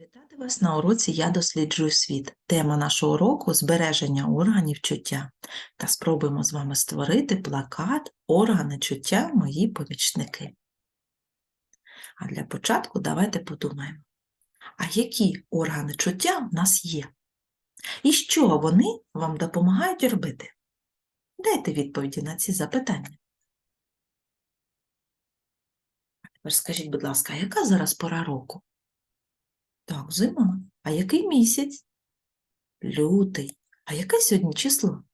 Вітати вас на уроці Я досліджую світ. Тема нашого уроку збереження органів чуття. Та спробуємо з вами створити плакат Органи чуття мої помічники. А для початку давайте подумаємо, а які органи чуття в нас є? І що вони вам допомагають робити? Дайте відповіді на ці запитання. А тепер скажіть, будь ласка, яка зараз пора року? Так, зима. А який місяць? Лютий. А яке сьогодні число?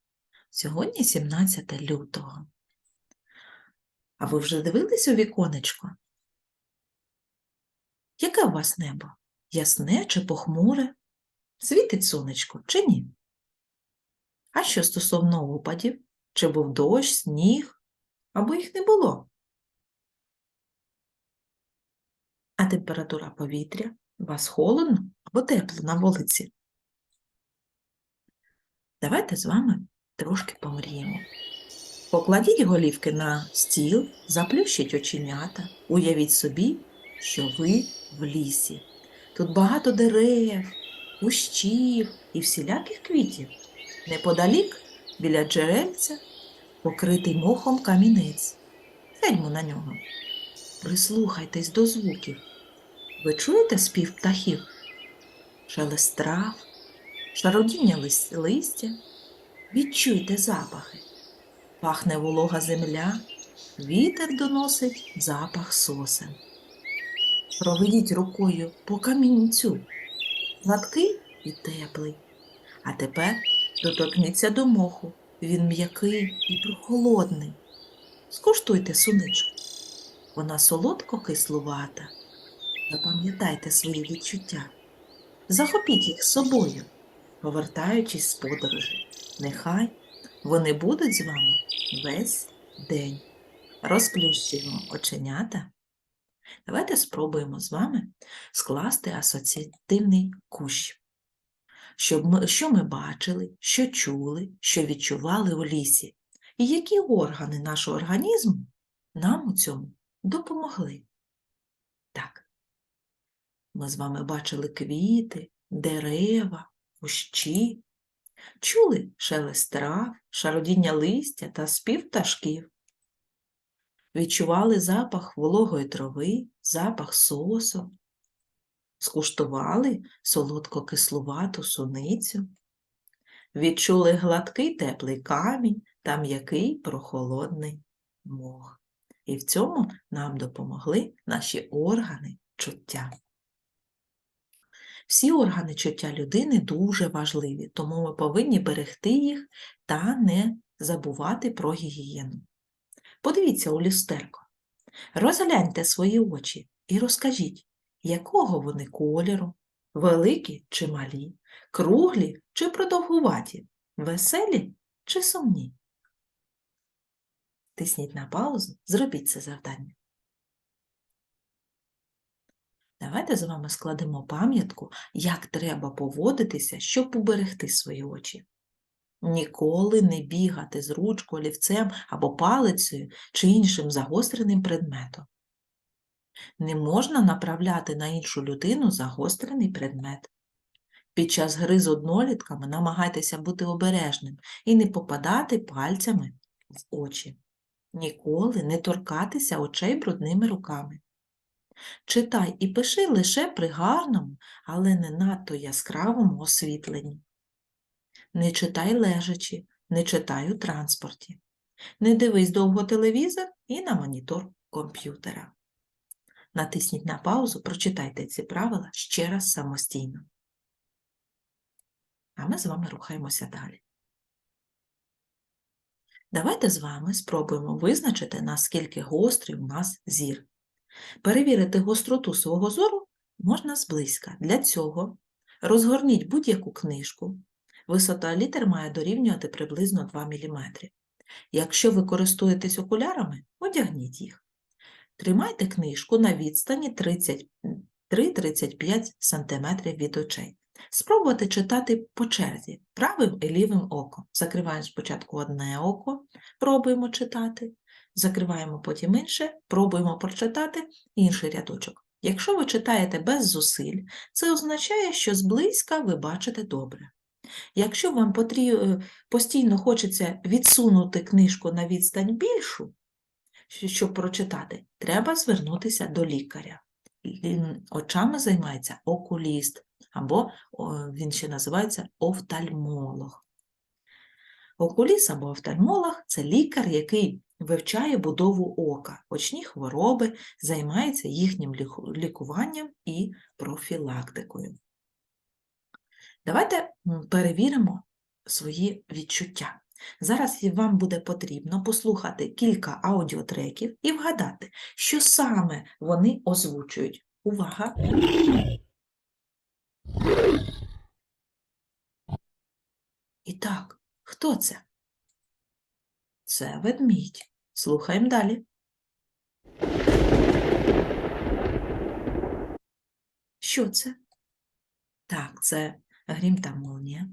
Сьогодні 17 лютого. А ви вже дивились у віконечко? Яке у вас небо? Ясне чи похмуре? Світить сонечко чи ні? А що стосовно опадів? Чи був дощ, сніг? Або їх не було? А температура повітря? Вас холодно або тепло на вулиці? Давайте з вами трошки помріємо. Покладіть голівки на стіл, заплющіть оченята, уявіть собі, що ви в лісі. Тут багато дерев, кущів і всіляких квітів. Неподалік, біля джерельця, покритий мохом камінець. Сядьмо на нього. Прислухайтесь до звуків. Ви чуєте спів птахів? Шелест трав, шародіння листя? Відчуйте запахи. Пахне волога земля, вітер доносить запах сосен. Проведіть рукою по камінцю, гладкий і теплий. А тепер доторкніться до моху, він м'який і прохолодний. Скуштуйте суничку. Вона солодко-кислувата. Запам'ятайте свої відчуття. Захопіть їх з собою, повертаючись з подорожі. Нехай вони будуть з вами весь день. Розплющуємо оченята. Давайте спробуємо з вами скласти асоціативний кущ. Щоб ми, що ми бачили, що чули, що відчували у лісі, і які органи нашого організму нам у цьому допомогли. Так, ми з вами бачили квіти, дерева, кущі, чули шелест трав, шародіння листя та спів пташків. Відчували запах вологої трави, запах сосу, скуштували солодко-кислувату суницю, відчули гладкий теплий камінь та м'який прохолодний мох. І в цьому нам допомогли наші органи чуття. Всі органи чуття людини дуже важливі, тому ми повинні берегти їх та не забувати про гігієну. Подивіться у люстерко, розгляньте свої очі і розкажіть, якого вони кольору, великі чи малі, круглі чи продовгуваті, веселі чи сумні. Тисніть на паузу, зробіть це завдання. Давайте з вами складемо пам'ятку, як треба поводитися, щоб уберегти свої очі. Ніколи не бігати з ручкою, олівцем або палицею чи іншим загостреним предметом. Не можна направляти на іншу людину загострений предмет. Під час гри з однолітками намагайтеся бути обережним і не попадати пальцями в очі. Ніколи не торкатися очей брудними руками. Читай і пиши лише при гарному, але не надто яскравому освітленні. Не читай лежачи, не читай у транспорті. Не дивись довго телевізор і на монітор комп'ютера. Натисніть на паузу, прочитайте ці правила ще раз самостійно. А ми з вами рухаємося далі. Давайте з вами спробуємо визначити, наскільки гострий у нас зір. Перевірити гостроту свого зору можна зблизька. Для цього розгорніть будь-яку книжку. Висота літер має дорівнювати приблизно 2 мм. Якщо ви користуєтесь окулярами, одягніть їх. Тримайте книжку на відстані 3-35 см від очей. Спробуйте читати по черзі правим і лівим оком. Закриваємо спочатку одне око, пробуємо читати, закриваємо потім інше, пробуємо прочитати інший рядочок. Якщо ви читаєте без зусиль, це означає, що зблизька ви бачите добре. Якщо вам е, постійно хочеться відсунути книжку на відстань більшу, щоб прочитати, треба звернутися до лікаря. Очами займається окуліст, або він ще називається офтальмолог. Окуліст або офтальмолог це лікар, який вивчає будову ока, очні хвороби, займається їхнім лікуванням і профілактикою. Давайте перевіримо свої відчуття. Зараз вам буде потрібно послухати кілька аудіотреків і вгадати, що саме вони озвучують. Увага! І так, хто це? Це ведмідь. Слухаємо далі. Що це? Так, це грім та молнія.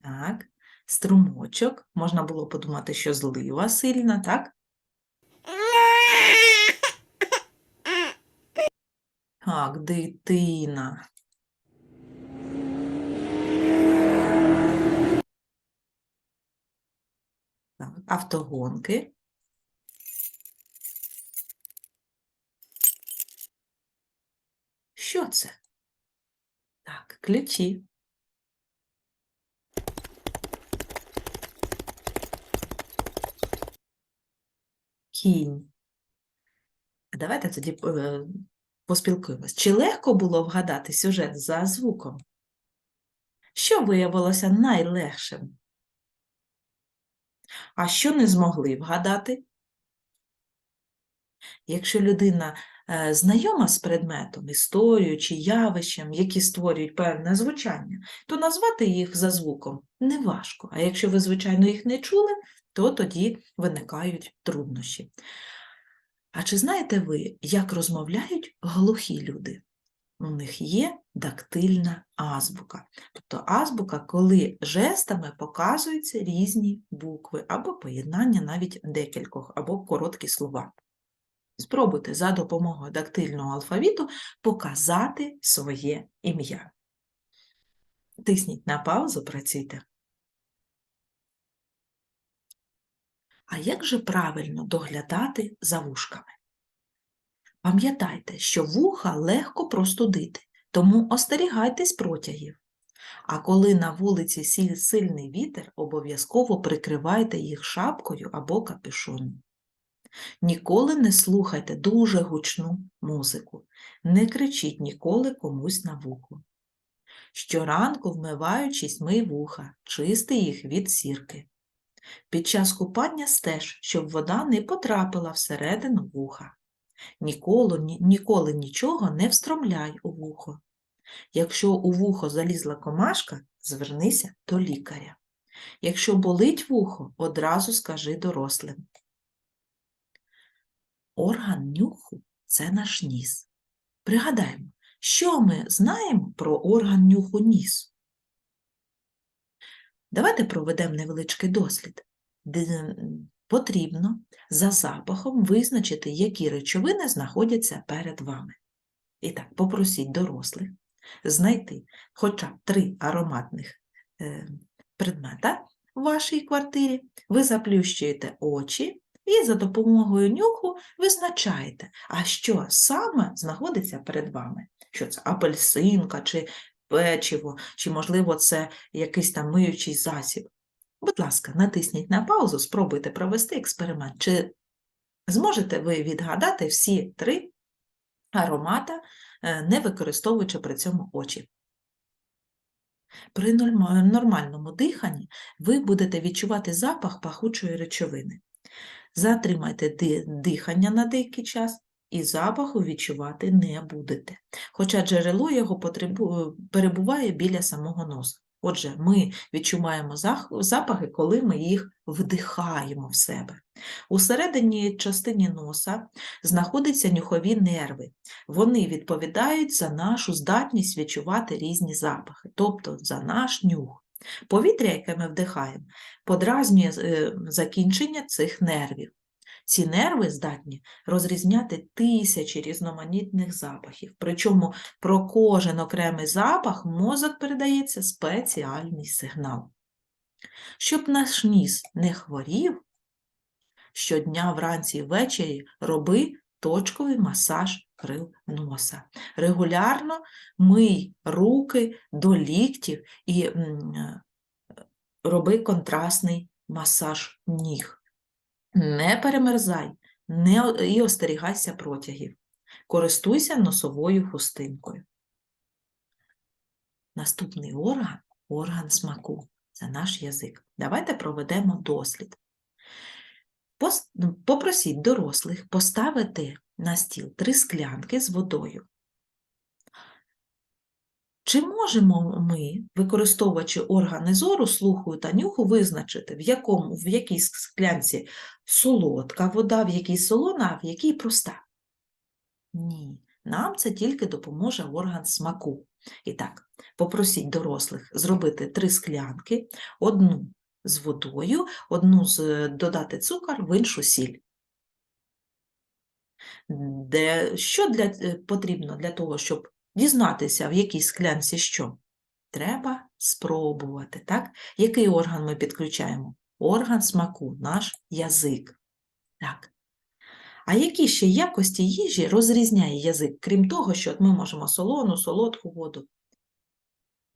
Так, струмочок. Можна було подумати, що злива сильна, так? Так, дитина. Так, автогонки. Що це? Так, ключі. Кінь. Давайте тоді е, поспілкуємось. Чи легко було вгадати сюжет за звуком? Що виявилося найлегшим? А що не змогли вгадати? Якщо людина е, знайома з предметом, історією чи явищем, які створюють певне звучання, то назвати їх за звуком неважко. А якщо ви, звичайно, їх не чули, то тоді виникають труднощі. А чи знаєте ви, як розмовляють глухі люди? У них є дактильна азбука. Тобто азбука, коли жестами показуються різні букви або поєднання навіть декількох, або короткі слова. Спробуйте за допомогою дактильного алфавіту показати своє ім'я. Тисніть на паузу, працюйте. А як же правильно доглядати за вушками? Пам'ятайте, що вуха легко простудити, тому остерігайтесь протягів. А коли на вулиці сіль- сильний вітер, обов'язково прикривайте їх шапкою або капюшоном. Ніколи не слухайте дуже гучну музику, не кричіть ніколи комусь на вухо. Щоранку, вмиваючись, мий вуха, чисти їх від сірки. Під час купання стеж, щоб вода не потрапила всередину вуха. Ніколи, ні- ніколи нічого не встромляй у вухо. Якщо у вухо залізла комашка, звернися до лікаря. Якщо болить вухо, одразу скажи дорослим. Орган нюху це наш ніс. Пригадаємо, що ми знаємо про орган нюху ніс. Давайте проведемо невеличкий дослід. Потрібно за запахом визначити, які речовини знаходяться перед вами. І так, попросіть дорослих знайти хоча б три ароматних е, предмета в вашій квартирі. Ви заплющуєте очі і за допомогою нюху визначаєте, а що саме знаходиться перед вами. Що це апельсинка, чи печиво, чи, можливо, це якийсь там миючий засіб. Будь ласка, натисніть на паузу, спробуйте провести експеримент. Чи зможете ви відгадати всі три аромата, е, не використовуючи при цьому очі? При нормальному диханні ви будете відчувати запах пахучої речовини. Затримайте дихання на деякий час і запаху відчувати не будете. Хоча джерело його перебуває біля самого носа. Отже, ми відчуваємо запахи, коли ми їх вдихаємо в себе. У середині частині носа знаходяться нюхові нерви. Вони відповідають за нашу здатність відчувати різні запахи, тобто за наш нюх. Повітря, яке ми вдихаємо, подразнює е, закінчення цих нервів. Ці нерви здатні розрізняти тисячі різноманітних запахів. Причому про кожен окремий запах мозок передається спеціальний сигнал. Щоб наш ніс не хворів, щодня вранці і ввечері роби точковий масаж крил носа. Регулярно мий руки до ліктів і е, роби контрастний масаж ніг. Не перемерзай не, і остерігайся протягів. Користуйся носовою хустинкою. Наступний орган орган смаку. Це наш язик. Давайте проведемо дослід. Ну, Попросіть дорослих поставити на стіл три склянки з водою. Чи можемо ми, використовуючи органи зору, слуху та нюху, визначити, в, якому, в якій склянці солодка вода, в якій солона, а в якій проста? Ні, нам це тільки допоможе орган смаку. І так, попросіть дорослих зробити три склянки, одну з водою, одну з додати цукор, в іншу сіль. Де, що для, е, потрібно для того, щоб дізнатися, в якій склянці що? Треба спробувати, так? Який орган ми підключаємо? Орган смаку, наш язик. Так. А які ще якості їжі розрізняє язик, крім того, що ми можемо солону, солодку воду?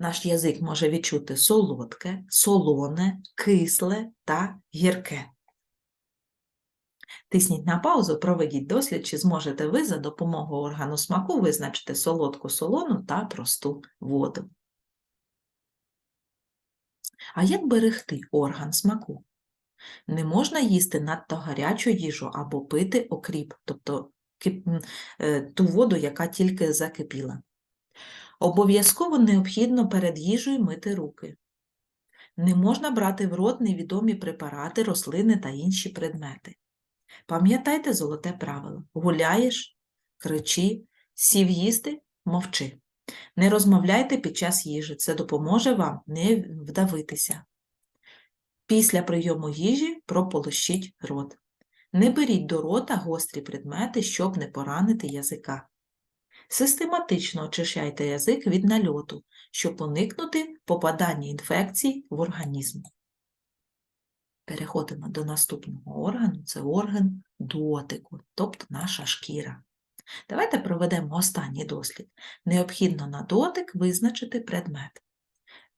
Наш язик може відчути солодке, солоне, кисле та гірке. Тисніть на паузу, проведіть дослід, чи зможете ви за допомогою органу смаку визначити солодку солону та просту воду. А як берегти орган смаку? Не можна їсти надто гарячу їжу або пити окріп, тобто е, ту воду, яка тільки закипіла. Обов'язково необхідно перед їжею мити руки. Не можна брати в рот невідомі препарати, рослини та інші предмети. Пам'ятайте золоте правило: гуляєш, кричи, сів їсти, мовчи. Не розмовляйте під час їжі, це допоможе вам не вдавитися. Після прийому їжі прополощіть рот. Не беріть до рота гострі предмети, щоб не поранити язика. Систематично очищайте язик від нальоту, щоб уникнути попадання інфекцій в організм. Переходимо до наступного органу, це орган дотику, тобто наша шкіра. Давайте проведемо останній дослід. Необхідно на дотик визначити предмет.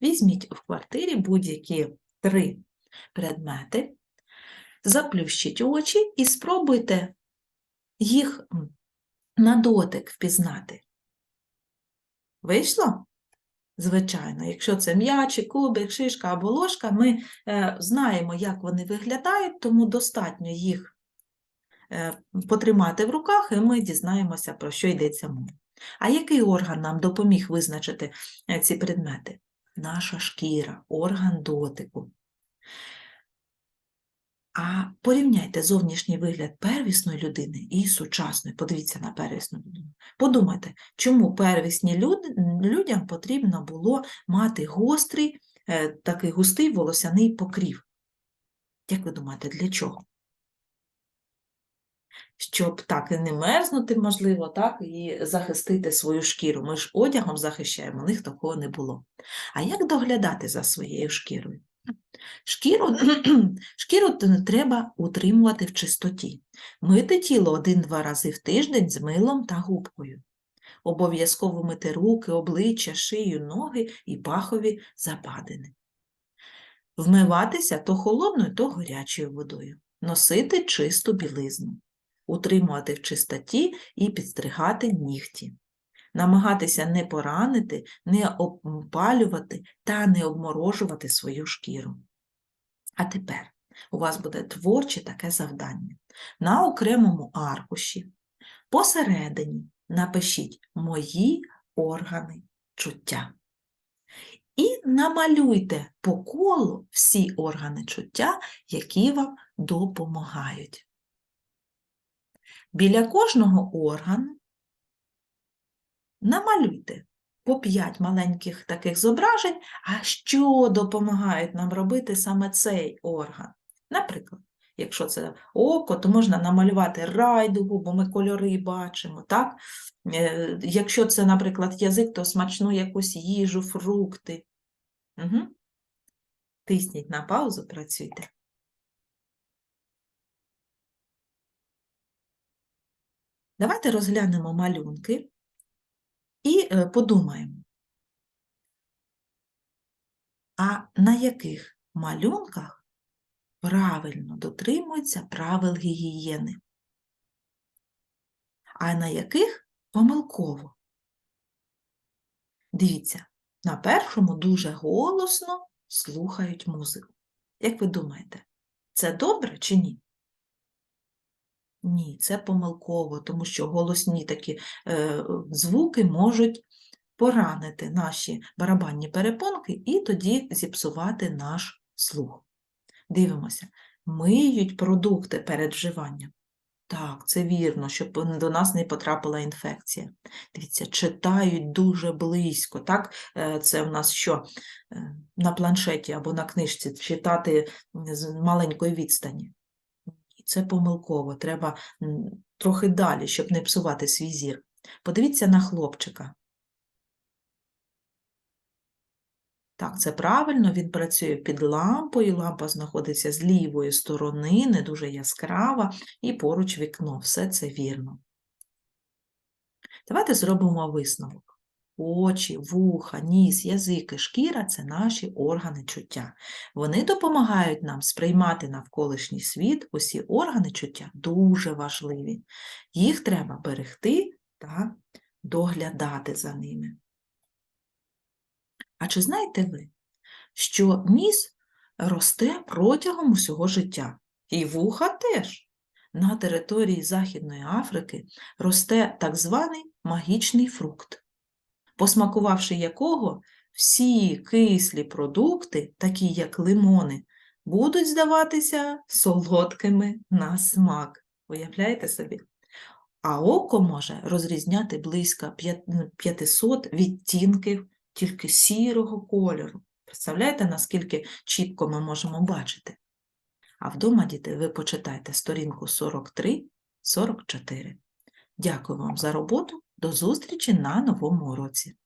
Візьміть в квартирі будь-які три предмети, заплющіть очі і спробуйте їх на дотик впізнати. Вийшло? Звичайно, якщо це м'ячик, кубик, шишка або ложка, ми е, знаємо, як вони виглядають, тому достатньо їх е, потримати в руках, і ми дізнаємося, про що йдеться мова. А який орган нам допоміг визначити е, ці предмети? Наша шкіра, орган дотику. А порівняйте зовнішній вигляд первісної людини і сучасної. Подивіться на первісну людину. Подумайте, чому первісні люди, людям потрібно було мати гострий, е, такий густий волосяний покрів. Як ви думаєте, для чого? Щоб так і не мерзнути, можливо, так, і захистити свою шкіру. Ми ж одягом захищаємо, у них такого не було. А як доглядати за своєю шкірою? Шкіру, шкіру треба утримувати в чистоті. Мити тіло один-два рази в тиждень з милом та губкою. Обов'язково мити руки, обличчя, шию, ноги і пахові западини. Вмиватися то холодною, то гарячою водою. Носити чисту білизну. Утримувати в чистоті і підстригати нігті. Намагатися не поранити, не опалювати та не обморожувати свою шкіру. А тепер у вас буде творче таке завдання. На окремому аркуші посередині напишіть мої органи чуття. І намалюйте по колу всі органи чуття, які вам допомагають. Біля кожного органу намалюйте по 5 маленьких таких зображень, а що допомагають нам робити саме цей орган. Наприклад, Якщо це око, то можна намалювати райдугу, бо ми кольори бачимо, так? Е, Якщо це, наприклад, язик, то смачну якусь їжу, фрукти. Угу. Тисніть на паузу, працюйте. Давайте розглянемо малюнки і е, подумаємо, а на яких малюнках правильно дотримуються правил гігієни, а на яких помилково. Дивіться, на першому дуже голосно слухають музику. Як ви думаєте, це добре чи ні? Ні, це помилково, тому що голосні такі е, звуки можуть поранити наші барабанні перепонки і тоді зіпсувати наш слух. Дивимося, миють продукти перед вживанням. Так, це вірно, щоб до нас не потрапила інфекція. Дивіться, читають дуже близько. Так, Е, це в нас що Е, на планшеті або на книжці читати з маленької відстані. Це помилково, треба трохи далі, щоб не псувати свій зір. Подивіться на хлопчика. Так, це правильно, він працює під лампою, лампа знаходиться з лівої сторони, не дуже яскрава, і поруч вікно. Все це вірно. Давайте зробимо висновок. Очі, вуха, ніс, язик і шкіра це наші органи чуття. Вони допомагають нам сприймати навколишній світ. Усі органи чуття дуже важливі. Їх треба берегти та доглядати за ними. А чи знаєте ви, що ніс росте протягом усього життя? І вуха теж. На території Західної Африки росте так званий магічний фрукт, посмакувавши якого всі кислі продукти, такі як лимони, будуть здаватися солодкими на смак. Уявляєте собі? А око може розрізняти близько 500 відтінків тільки сірого кольору. Представляєте, наскільки чітко ми можемо бачити? А вдома, діти, ви почитайте сторінку 43-44. Дякую вам за роботу. До зустрічі на новому уроці.